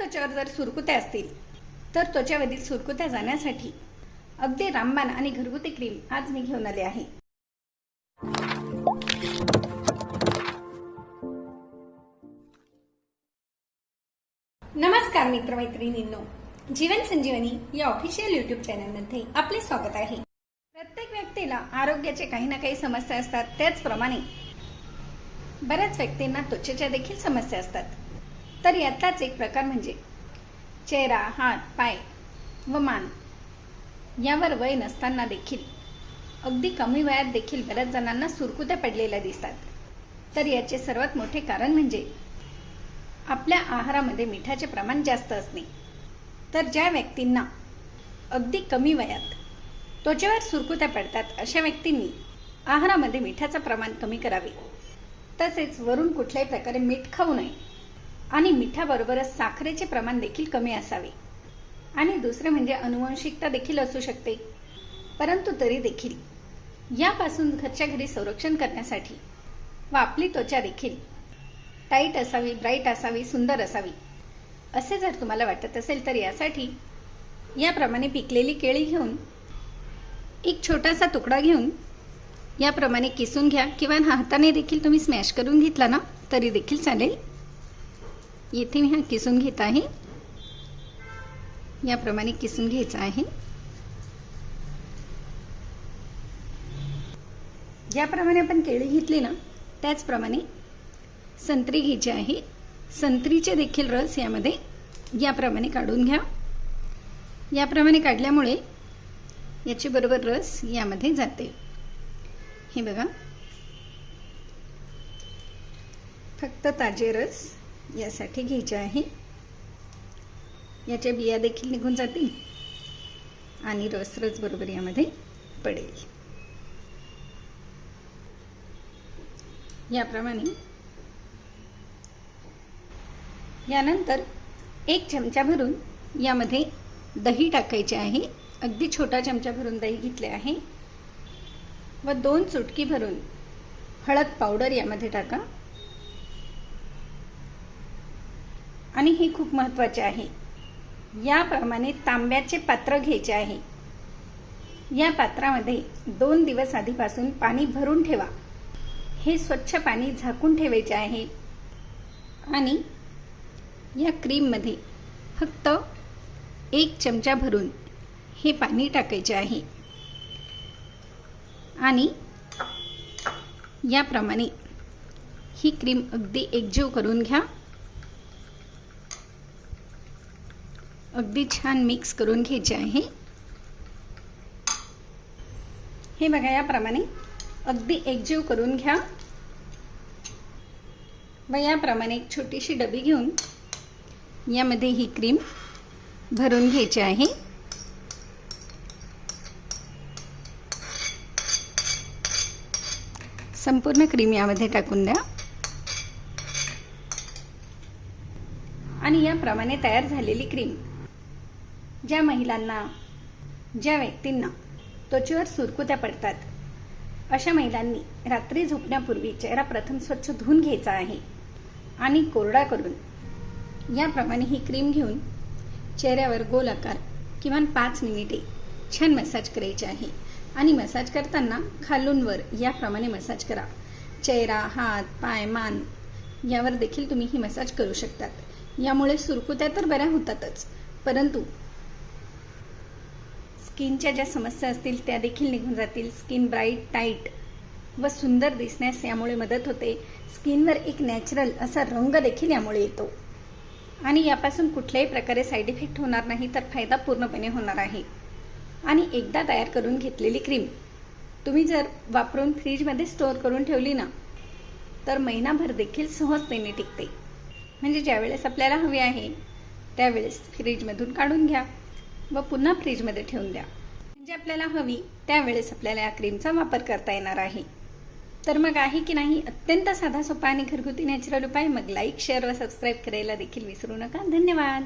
त्वचेवर जर सुरकुत्या असतील तर त्वचेवरील सुरकुत्या जाण्यासाठी अगदी रामबाण आणि घरगुती क्रीम आज मी घेऊन आले आहे. नमस्कार मित्रमैत्रिणींनो जीवन संजीवनी या ऑफिशियल युट्यूब चॅनलमध्ये आपले स्वागत आहे. प्रत्येक व्यक्तीला आरोग्याचे काही ना काही समस्या असतात त्याचप्रमाणे बऱ्याच व्यक्तींना त्वचेच्या देखील समस्या असतात. तर यातलाच एक प्रकार म्हणजे चेहरा हात पाय व मान यावर वय नसताना देखील अगदी कमी वयात देखील बऱ्याच जणांना सुरकुत्या पडलेल्या दिसतात. तर याचे सर्वात मोठे कारण म्हणजे आपल्या आहारामध्ये मिठाचे प्रमाण जास्त असणे. तर ज्या व्यक्तींना अगदी कमी वयात त्वचेवर सुरकुत्या पडतात अशा व्यक्तींनी आहारामध्ये मिठाचं प्रमाण कमी करावे. तसेच वरून कुठल्याही प्रकारे मीठ खाऊ नये. आणि मिठाबरोबरच साखरेचे प्रमाण देखील कमी असावे. आणि दुसरं म्हणजे अनुवंशिकता देखील असू शकते. परंतु तरी देखील यापासून घरच्या घरी संरक्षण करण्यासाठी व आपली त्वचा देखील टाईट असावी ब्राईट असावी सुंदर असावी असे जर तुम्हाला वाटत असेल तर यासाठी याप्रमाणे पिकलेली केळी घेऊन एक छोटासा तुकडा घेऊन याप्रमाणे किसून घ्या. किंवा हाताने देखील तुम्ही स्मॅश करून घेतला ना तरी देखील चालेल. येथे मी हा किसून घेत आहे. याप्रमाणे किसून घ्यायचा आहे. ज्याप्रमाणे आपण केळी घेतली ना त्याचप्रमाणे संत्री घ्यायची आहे. संत्रीचे देखील रस यामध्ये याप्रमाणे काढून घ्या. याप्रमाणे काढल्यामुळे याची बरोबर रस यामध्ये जाते. हे बघा. फक्त ताजे रस. यासाठी घ्यायचे आहे. याच्या बिया देखील निघून जातील. आणि रस रस बरोबर यामध्ये पडेल. याप्रमाणे यानंतर एक चमचा भरून यामध्ये दही टाकायचे आहे. अगदी छोटा चमचा भरून दही घेतले आहे. व दोन चुटकी भरून हळद पावडर यामध्ये टाका. आणि हे खूप महत्त्वाचे आहे. याप्रमाणे तांब्याचे पात्र घ्यायचे आहे. या पात्रामध्ये दोन दिवस आधीपासून पाणी भरून ठेवा. हे स्वच्छ पाणी झाकून ठेवायचे आहे. आणि या क्रीममध्ये फक्त एक चमचा भरून हे पाणी टाकायचे आहे. आणि याप्रमाणे ही क्रीम अगदी एकजीव करून घ्या. अगदी छान मिक्स करून घ्यायचे आहे. हे बघा याप्रमाणे अगदी एकजीव करून घ्या. व याप्रमाणे एक छोटीशी डबी घेऊन यामध्ये ही क्रीम भरून घ्यायची आहे. संपूर्ण क्रीम यामध्ये टाकून द्या. आणि याप्रमाणे तयार झालेली क्रीम ज्या महिलांना ज्या व्यक्तींना त्वचेवर सुरकुत्या पडतात अशा महिलांनी रात्री झोपण्यापूर्वी चेहरा प्रथम स्वच्छ धुवून घ्यायचा आहे आणि कोरडा करून याप्रमाणे ही क्रीम घेऊन चेहऱ्यावर गोल आकार किमान पाच मिनिटे छान मसाज करायची आहे. आणि मसाज करताना खालून वर याप्रमाणे मसाज करा. चेहरा हात पाय मान यावर देखील तुम्ही ही मसाज करू शकतात. यामुळे सुरकुत्या तर बऱ्या होतातच परंतु स्किनच्या ज्या समस्या असतील त्या देखील निघून जातील. स्किन ब्राईट टाईट व सुंदर दिसण्यास यामुळे मदत होते. स्किनवर एक नॅचरल असा रंग देखील यामुळे येतो. आणि यापासून कुठल्याही प्रकारे साईड इफेक्ट होणार नाही तर फायदा पूर्णपणे होणार आहे. आणि एकदा तयार करून घेतलेली क्रीम तुम्ही जर वापरून फ्रीजमध्ये स्टोअर करून ठेवली ना तर महिनाभर देखील सहजतेने टिकते. म्हणजे ज्यावेळेस आपल्याला हवी आहे त्यावेळेस फ्रीजमधून काढून घ्या. व पुन्हा फ्रीजमध्ये ठेवून द्या. म्हणजे आपल्याला हवी त्यावेळेस आपल्याला या क्रीमचा वापर करता येणार आहे. तर मग आहे की नाही अत्यंत साधा सोपा आणि घरगुती नॅचरल उपाय. मग लाईक शेअर व सबस्क्राईब करायला देखील विसरू नका. धन्यवाद.